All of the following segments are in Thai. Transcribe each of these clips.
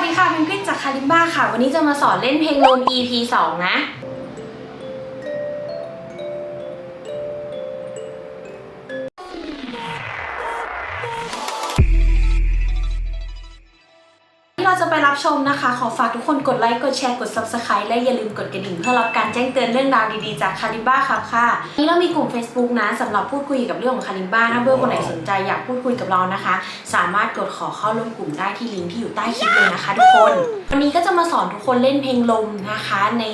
วัสดีค่ะเพนกวินจากคาริมบ้าค่ะ วันนี้จะมาสอนเล่นเพลงลม EP 2 นะ จะไปรับชมนะคะ ขอฝากทุกคนกดไลค์ กดแชร์ กด subscribe และอย่าลืมกดกระดิ่ง เพื่อรับการแจ้งเตือนเรื่องราวดีๆจากคาริบ้าครับค่ะวันนี้เรามีกลุ่ม Facebook นะสำหรับพูดคุยกับเรื่องของคาริบ้าถ้าเพื่อนคนไหนสนใจอยากพูดคุยกับเรานะคะ สามารถกดขอเข้าร่วมกลุ่มได้ที่ลิงก์ที่อยู่ใต้คลิปเลยนะคะ ทุกคน วันนี้ก็จะมาสอนทุกคนเล่นเพลงลมนะคะใน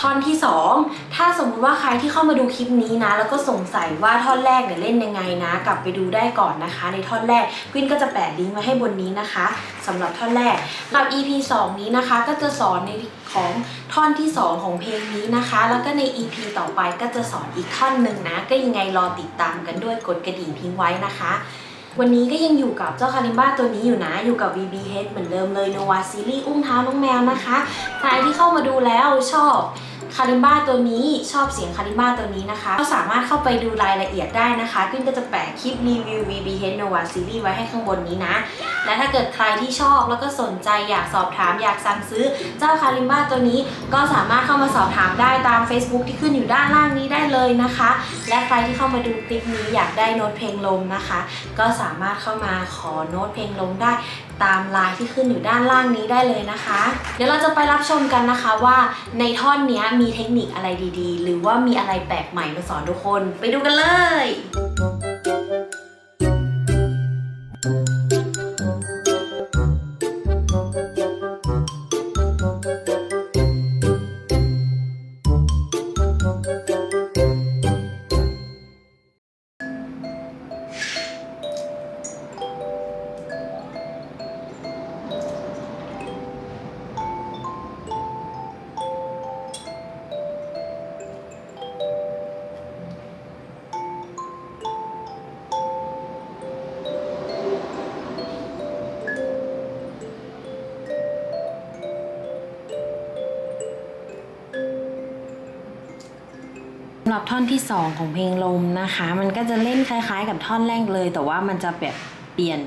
ท่อนที่ 2 ถ้าสมมุติว่าใครที่เข้ามาดูคลิปนี้นะ แล้วก็สงสัยว่าท่อนแรกเนี่ยเล่นยังไงนะ กลับไปดูได้ก่อนนะคะ ในท่อนแรกกวินก็จะแปะลิงก์ไว้ให้บนนี้นะคะสำหรับท่อนแรกสำหรับ EP 2 นี้นะคะ ก็จะสอนในของท่อนที่ 2 ของเพลงนี้นะคะ แล้วก็ใน EP ต่อไปก็จะสอนอีกท่อนหนึ่งนะ ก็ยังไงรอติดตามกันด้วยกดกระดิ่งทิ้งไว้นะคะ วันนี้ก็ยังอยู่กับเจ้าคาริมบ้าตัวนี้อยู่นะ อยู่กับ VBH เหมือนเดิมเลยโนวาซีรีส์อุ้งเท้าน้องแมวนะคะใครที่เข้ามาดูแล้วชอบ คาริมบ้าตัวนี้ชอบเสียงคาริมบ้าตัวนี้นะคะก็สามารถเข้าไปดูรายละเอียดได้นะคะ ขึ้นก็จะแปะคลิปรีวิว VBH Nova Series ไว้ให้ข้างบนนี้นะ และถ้าเกิดใครที่ชอบแล้วก็สนใจอยากสอบถามอยากสั่งซื้อเจ้าคาริมบ้าตัวนี้ก็สามารถเข้ามาสอบถามได้ตาม Facebook ที่ขึ้นอยู่ด้านล่างนี้ได้เลยนะคะ และใครที่เข้ามาดูคลิปนี้อยากได้โน้ตเพลงลมนะคะ ก็สามารถเข้ามาขอโน้ตเพลงลมได้ตามไลน์ที่ขึ้นอยู่ด้านล่างนี้ได้เลยนะคะ เดี๋ยวเราจะไปรับชมกันนะคะว่าในท่อนนี้มีเทคนิคอะไรดีๆ หรือว่ามีอะไรแปลกใหม่มาสอนทุกคน ไปดูกันเลย หรับท่อนที่ 2 ของเพลงลมนะคะ มันก็จะเล่นคล้ายๆ กับท่อนแรกเลย แต่ว่ามันจะแบบเปลี่ยน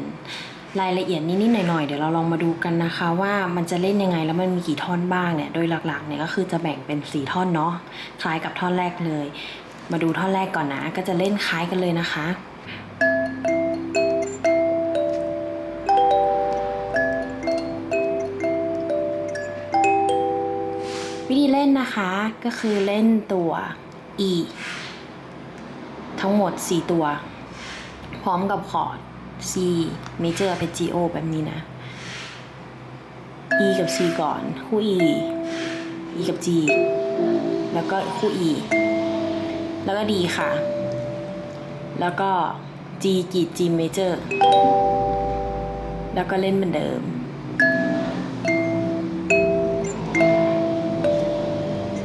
รายละเอียดนิดๆหน่อยๆ เดี๋ยวเราลองมาดูกันนะคะ ว่ามันจะเล่นยังไงแล้วมันมีกี่ท่อนบ้างเนี่ย โดยหลักๆเนี่ยก็คือจะแบ่งเป็น 4 ท่อนเนาะ คล้ายกับท่อนแรกเลย มาดูท่อนแรกก่อนนะ ก็จะเล่นคล้ายกันเลยนะคะวิธีเล่นนะคะก็คือเล่นตัว E ทั้งหมด 4 ตัว พร้อมกับคอร์ด C major arpeggio แบบนี้นะ E กับ C ก่อน คู่ E E กับ G แล้วก็คู่ E แล้วก็ D ค่ะ แล้วก็ G กีด G major แล้วก็เล่นเหมือนเดิม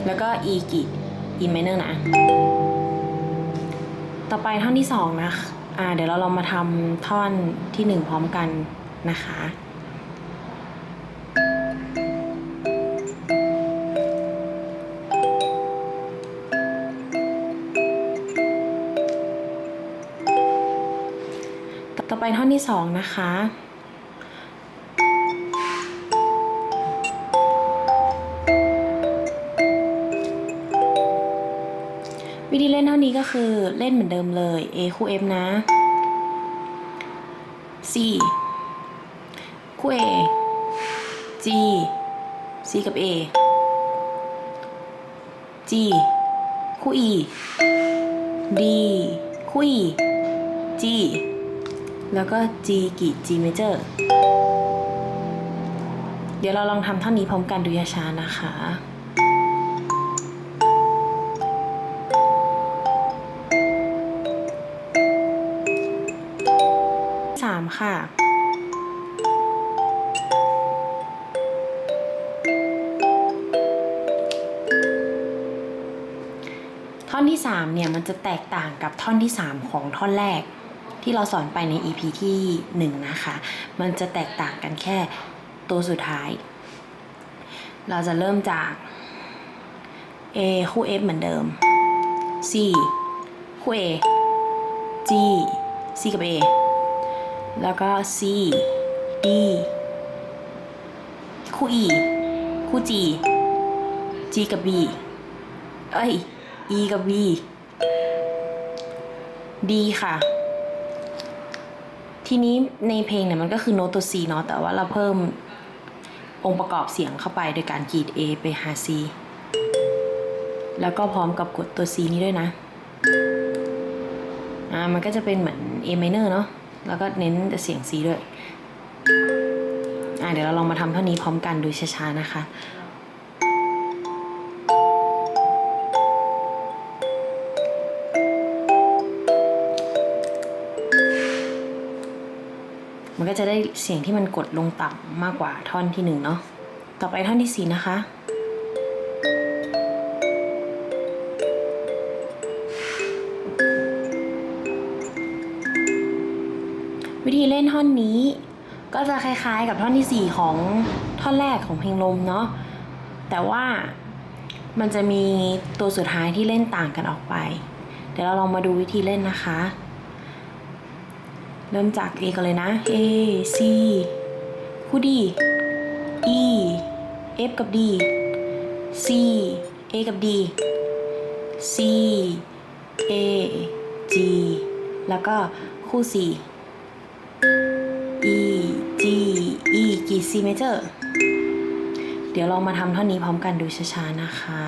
แล้วก็ E กีด E minor นะ ต่อไปท่อนที่สองนะอ่าเดี๋ยวเราลองมาทำท่อนที่หนึ่งพร้อมกันนะคะต่อไปท่อนที่สองนะคะ ก็คือเล่นเหมือนเดิมเลย A คู่ F นะ C คู่ A G C กับ A G คู่ E D คู่ E G แล้วก็ G กีด G major เดี๋ยวเราลองทำท่านี้พร้อมกันดูช้าๆนะคะ ค่ะ ท่อนที่สามเนี่ย มันจะแตกต่างกับท่อนที่สามของท่อนแรก ที่เราสอนไปใน EP ที่หนึ่งนะคะ มันจะแตกต่างกันแค่ตัวสุดท้าย เราจะเริ่มจาก A คู่ F เหมือนเดิม C คู่ A G C กับ A แล้วก็ C D คู่ E คู่ G G กับ B เอ้ย E กับ B D ค่ะ ทีนี้ในเพลงเนี่ยมันก็คือโน้ตตัว C เนาะแต่ว่าเราเพิ่มองค์ประกอบเสียงเข้าไปโดยการกรีด A ไปหา C แล้วก็พร้อมกับกดตัว C นี้ด้วยนะ อ่า มันก็จะเป็นเหมือน A minor เนาะ แล้วก็เน้นแต่เสียง C ด้วย อ่าเดี๋ยวเราลองมาทำเท่านี้พร้อมกันดูช้าๆนะคะมันก็จะได้เสียงที่มันกดลงต่ำมากกว่าท่อนที่หนึ่งเนาะ ต่อไปท่อนที่สี่นะคะ ธีเล่นท่อนนี้ ก็จะคล้ายๆกับท่อนที่ 4 ของท่อนแรกของเพลงลมเนาะแต่ว่ามันจะมีตัวสุดท้ายที่เล่นต่างกันออกไป เดี๋ยวเราลองมาดูวิธีเล่นนะคะ เริ่มจาก A กันเลยนะ A C คู่ D E F กับ D C A กับ D C A G แล้วก็คู่ C E G E G C major เดี๋ยวลองมาทำเท่านี้พร้อมกันดูช้าๆ นะคะ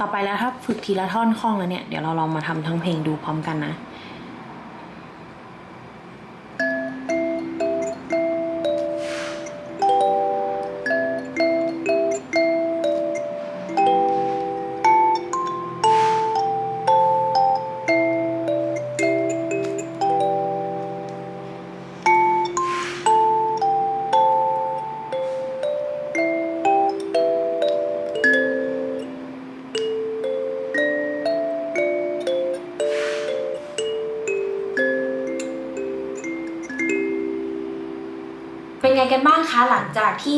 ต่อไปแล้วถ้าฝึกทีละท่อนคล่องแล้วเนี่ย เดี๋ยวเราลองมาทำทั้งเพลงดูพร้อมกันนะ กันบ้างคะหลังจากที่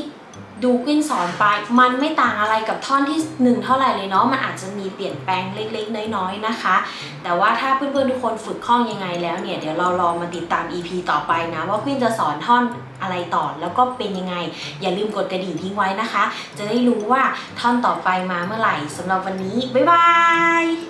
ดูกวินสอนไป มันไม่ต่างอะไรกับท่อนที่หนึ่งเท่าไหร่เลยเนาะ มันอาจจะมีเปลี่ยนแปลงเล็กๆ น้อยๆ นะคะ แต่ว่าถ้าเพื่อนๆ ทุกคนฝึกคล่องยังไงแล้วเนี่ย เดี๋ยวเราลองมาติดตาม EP ต่อไปนะ ว่าควินจะสอนท่อนอะไรต่อ แล้วก็เป็นยังไง อย่าลืมกดกระดิ่งทิ้งไว้นะคะ จะได้รู้ว่าท่อนต่อไปมาเมื่อไหร่สำหรับวันนี้ บ๊ายบาย